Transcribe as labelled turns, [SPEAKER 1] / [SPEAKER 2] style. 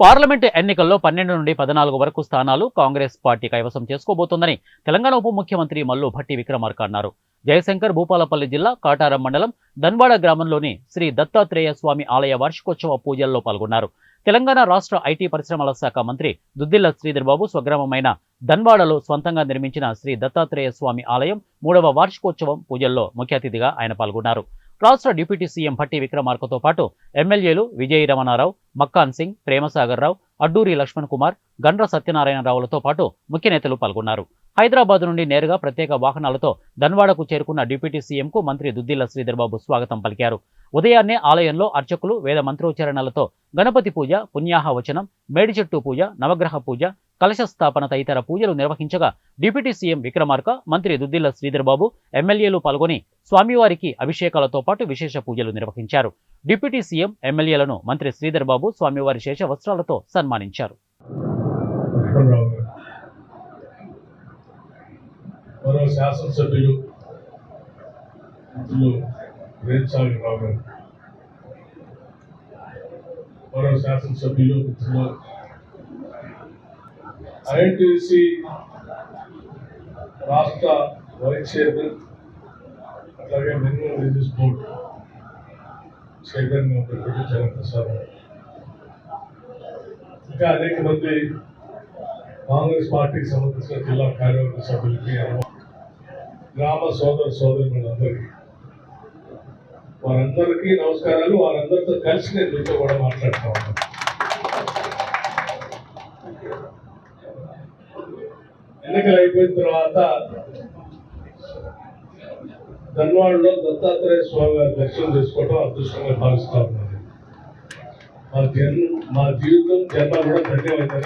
[SPEAKER 1] Parliament ఎన్నికల్లో పన్నెండు నుండి పద్నాలుగు వరకు స్థానాలు కాంగ్రెస్ పార్టీ కైవసం చేసుకోబోతోందని తెలంగాణ ఉప ముఖ్యమంత్రి మల్లు భట్టి విక్రమార్క అన్నారు. జయశంకర్ భూపాలపల్లి జిల్లా కాటారం మండలం దన్వాడ గ్రామంలోని శ్రీ దత్తాత్రేయ స్వామి ఆలయ వార్షికోత్సవ పూజల్లో పాల్గొన్నారు. తెలంగాణ రాష్ట్ర ఐటీ పరిశ్రమల శాఖ మంత్రి దుద్దిల్ల శ్రీధర్ బాబు స్వగ్రామమైన దన్వాడలో స్వంతంగా నిర్మించిన శ్రీ దత్తాత్రేయ స్వామి ఆలయం మూడవ వార్షికోత్సవం పూజల్లో ముఖ్య అతిథిగా ఆయన పాల్గొన్నారు. రాష్ట్ర డిప్యూటీ సీఎం భట్టి విక్రమార్కతో పాటు ఎమ్మెల్యేలు విజయ రమణారావు మక్కాన్ సింగ్ ప్రేమసాగర్ రావు అడ్డూరి లక్ష్మణ్ కుమార్ గండ్ర సత్యనారాయణరావులతో పాటు ముఖ్య నేతలు పాల్గొన్నారు. హైదరాబాద్ నుండి నేరుగా ప్రత్యేక వాహనాలతో ధన్వాడకు చేరుకున్న డిప్యూటీ సీఎంకు మంత్రి దుద్దిల్ల శ్రీధర్బాబు స్వాగతం పలికారు. ఉదయాన్నే ఆలయంలో అర్చకులు వేద మంత్రోచ్చారణలతో గణపతి పూజ పుణ్యాహ వచనం పూజ నవగ్రహ పూజ కలశ స్థాపన తదితర పూజలు నిర్వహించగా డిప్యూటీ సీఎం విక్రమార్క మంత్రి దుద్దిల్ల శ్రీధర్బాబు ఎమ్మెల్యేలు పాల్గొని స్వామివారికి అభిషేకాలతో పాటు విశేష పూజలు నిర్వహించారు. డిప్యూటీ సీఎం ఎమ్మెల్యేలను మంత్రి శ్రీధర్బాబు స్వామివారి శేష వస్త్రాలతో సన్మానించారు.
[SPEAKER 2] మరో శాసనసభ్యులు రావు గారు. మరో శాసనసభ్యులు మిత్రులు ఐఎన్టీసీ రాష్ట్ర వైస్ చైర్మన్ అట్లాగే మినిమం రిలీజ్ బోర్డు చైర్మన్ ఉన్నటువంటి జగన్ప్రసాద్ గారు ఇంకా అనేక మంది కాంగ్రెస్ పార్టీకి సంబంధించిన జిల్లా కార్యవర్గ సభ్యులకి గ్రామ సోదర సోదరులందరికీ వారందరికీ నమస్కారాలు వారందరితో కలిసి నేను మీతో కూడా మాట్లాడుతూ ఉన్నాను ఎన్నికలు అయిపోయిన తర్వాత ధన్వాడలో దత్తాత్రేయ స్వామి వారి దర్శనం చేసుకోవడం అదృష్టంగా భావిస్తా ఉన్నాను మా జన్మ మా జీవితం జన్మ కూడా ధన్యవాదాలు